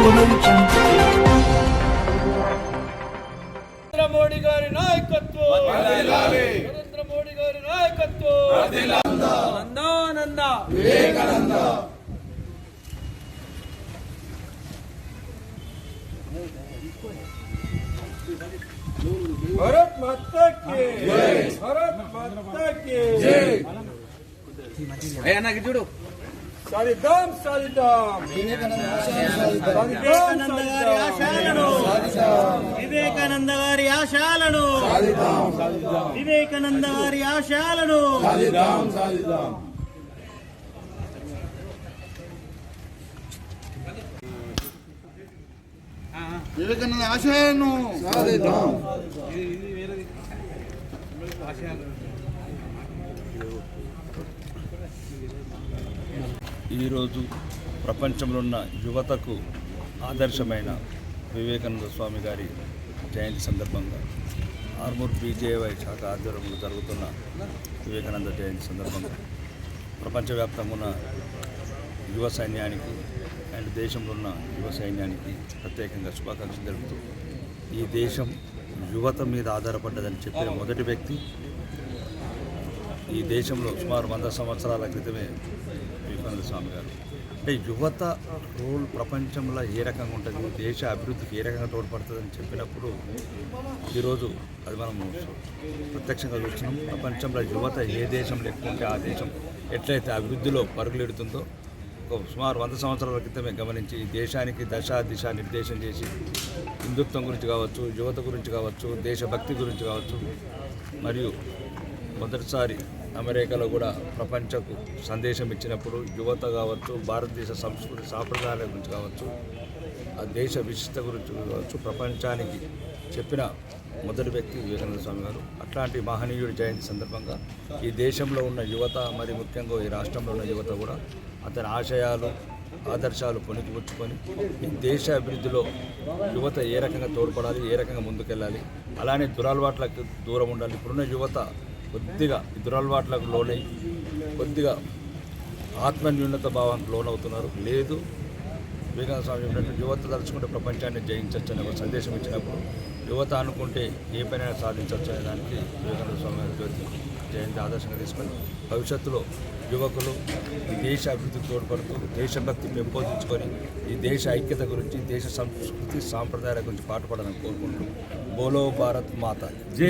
Audio Jungle. Narendra Modi గారి నాయకత్వం నరేంద్ర మోడీ గారి నాయకత్వం మాతా కి మాతా కి చూడు సాధిద్దాం సాధిద్దాం వివేకానంద గారి ఆశయాలను వివేకానంద గారి ఆశయాలను వివేకానంద గారి ఆశయాలను వివేకానంద ఆశయాలను ఈరోజు ప్రపంచంలో ఉన్న యువతకు ఆదర్శమైన వివేకానంద స్వామి గారి జయంతి సందర్భంగా ఆర్మూర్ బీజేవై శాఖ ఆధ్వర్యంలో జరుగుతున్న వివేకానంద జయంతి సందర్భంగా ప్రపంచవ్యాప్తంగా ఉన్న యువ సైన్యానికి అండ్ దేశంలో ఉన్న యువ సైన్యానికి ప్రత్యేకంగా శుభాకాంక్షలు తెలుపుతూ ఈ దేశం యువత మీద ఆధారపడ్డదని చెప్పిన మొదటి వ్యక్తి ఈ దేశంలో సుమారు వంద సంవత్సరాల క్రితమే వివేకానంద స్వామి గారు. అంటే యువత రోల్ ప్రపంచంలో ఏ రకంగా ఉంటుంది? దేశ అభివృద్ధికి ఏ రకంగా తోడ్పడుతుందని చెప్పినప్పుడు ఈరోజు అది మనం ప్రత్యక్షంగా చూస్తున్నాం. ప్రపంచంలో యువత ఏ దేశంలో ఎక్కువ ఉంటే ఆ దేశం ఎట్లయితే అభివృద్ధిలో పరుగులెడుతుందో ఒక సుమారు వంద సంవత్సరాల క్రితమే గమనించి ఈ దేశానికి దశ దిశ నిర్దేశం చేసి హిందుత్వం గురించి కావచ్చు యువత గురించి కావచ్చు దేశభక్తి గురించి కావచ్చు మరియు మొదటిసారి అమెరికాలో కూడా ప్రపంచకు సందేశం ఇచ్చినప్పుడు యువత కావచ్చు భారతదేశ సంస్కృతి సాంప్రదాయాల గురించి కావచ్చు ఆ దేశ విశిష్టత గురించి కావచ్చు ప్రపంచానికి చెప్పిన మొదటి వ్యక్తి వివేకానంద స్వామి గారు. అట్లాంటి మహనీయుడి జయంతి సందర్భంగా ఈ దేశంలో ఉన్న యువత మరి ముఖ్యంగా ఈ రాష్ట్రంలో ఉన్న యువత కూడా అతని ఆశయాలు ఆదర్శాలు పొణికిపుచ్చుకొని ఈ దేశ అభివృద్ధిలో యువత ఏ రకంగా తోడ్పడాలి ఏ రకంగా ముందుకెళ్ళాలి అలానే దురలవాట్లకు దూరం ఉండాలి ఇప్పుడున్న యువత కొద్దిగా దురలవాట్లకు లోనై కొద్దిగా ఆత్మన్యూనత భావానికి లోనవుతున్నారు. లేదు వివేకానంద స్వామి చెప్పినట్టు యువత తలుచుకుంటే ప్రపంచాన్ని జయించవచ్చు అనే ఒక సందేశం ఇచ్చినప్పుడు యువత అనుకుంటే ఏ పనైనా సాధించవచ్చు అనే దానికి వివేకానంద స్వామి జ్యోతి జయంతి ఆదర్శంగా తీసుకొని భవిష్యత్తులో యువకులు ఈ దేశ అభివృద్ధికి తోడ్పడుతూ దేశభక్తి పెంపొందించుకొని ఈ దేశ ఐక్యత గురించి దేశ సంస్కృతి సాంప్రదాయాల గురించి పాటుపడాలని కోరుకుంటూ బోలో భారత్ మాత. జై